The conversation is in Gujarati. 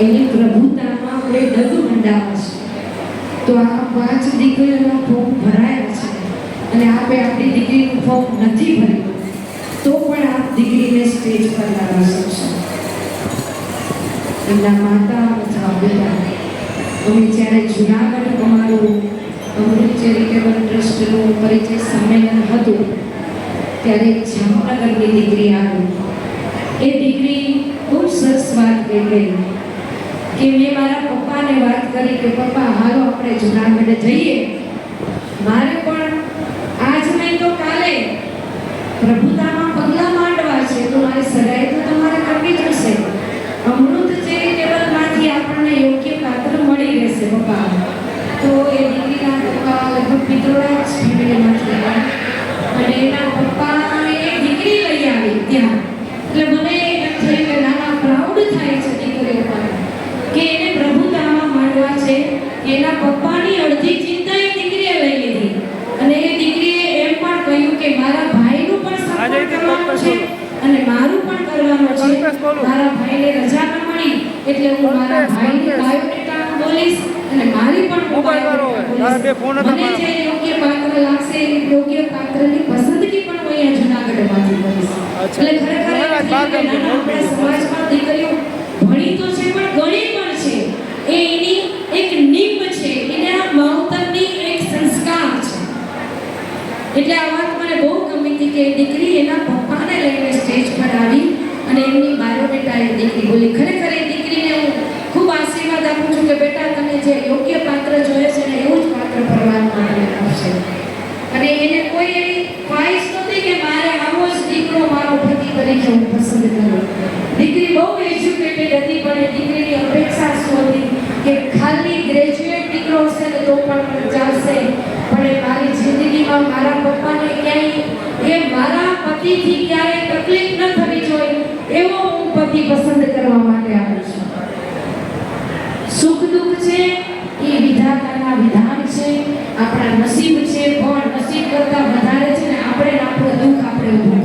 એની પ્રભુતામાં કોઈ ડગમંડાવા છે. તો આ પાંચ દીકરીઓના ફોર્મ ભરાયા છે અને આપે આપણી દીકરીનું ફોર્મ નથી ભર્યું, તો પણ આપ દીકરીને સ્ટેજ પર લાવી શકશો એમના માતા અથવા પિતા, અમે જ્યારે જુનાગઢ અમારું અમૃત ચેરિટેબલ ટ્રસ્ટનું પરિચય સંમેલન હતું, ત્યારે જામનગરની દીકરી આવી. એ દીકરી ખૂબ સરસ વાત કહી ગઈ કે મેં મારા પપ્પાને વાત કરી કે, પપ્પા, હાલો આપણે જુનાગઢ જઈએ. મારે પણ આજ નહીં તો કાલે પ્રભુતામાં પગલાં માંડવા છે, તો મારી સગાઈ તો તમારે કરવી જ હશે. અમૃત ચેરિટેબલમાંથી આપણને યોગ્ય પાત્ર મળી રહેશે, પપ્પા. તો એ દીકરીના પપ્પા લગભગ પિત્રોડા જ ફેમિલીમાંથી અને એના પપ્પાને એ દીકરી લઈ આવી ત્યાં એટલે મને એમ થયું કે નાના પ્રાઉડ થાય છે દીકરીઓ પર કે એને પ્રભુતામાં માંડવા છે એના પપ્પાની અડધી ચિંતા એ દીકરીએ લઈ લીધી. અને એ દીકરીએ એમ પણ કહ્યું કે મારા ભાઈનું પણ સન્માન કરવાનું છે અને મારું પણ કરવાનું છે. મારા ભાઈને રજા ન મળી એટલે હું મારા ભાઈની બાયોડેટા બોલીશ અને મારી પણ બોલીશ. મને જે યોગ્ય પાત્ર લાગશે યોગ્ય પાત્રની પસંદગી પણ હું અહીંયા જુનાગઢમાંથી કરીશ. એટલે ખરેખર નાના આપણા સમાજમાં દીકરીઓ ભણી તો છે પણ ગણી પણ છે એ એની એક નિમ્બ છે એના માવતરની એક સંસ્કાર છે એટલે આ વાત મને બહુ ગમી હતી કે દીકરી એના પપ્પાને લઈને સ્ટેજ પર આવી અને એમની બાયોડેટા એ દીકરી બોલી, ખરેખર એ દીકરીને હું ખૂબ આશીર્વાદ આપું છું કે બેટા તને જે યોગ્ય પાત્ર જોઈએ છે ને એવું જ પાત્ર પરમાત્મા તને આપશે. અને એને કોઈ એવી ખ્વાહિશ નહોતી કે મારે આવો જ દીકરો મારો પતિ તરીકે હું પસંદ કરું. દીકરી બહુ એજ્યુકેટેડ હતી, પણ એ દીકરીની અપેક્ષા શું હતી કે ખાલી ગ્રેજ્યુએટ દીકરો હશે તો પણ ચાલશે પણ એ મારી જિંદગીમાં મારા પપ્પાને ક્યાંય એ મારા પતિથી ક્યારેય તકલીફ ન થવી જોઈએ એવો હું પતિ પસંદ કરવા માટે આવું છું. સુખ દુઃખ છે એ વિધાતાના વિધાન છે, આપણા નસીબ છે, પણ નસીબ કરતાં વધારે છે ને આપણે આપણો દુઃખ આપણે ઊભું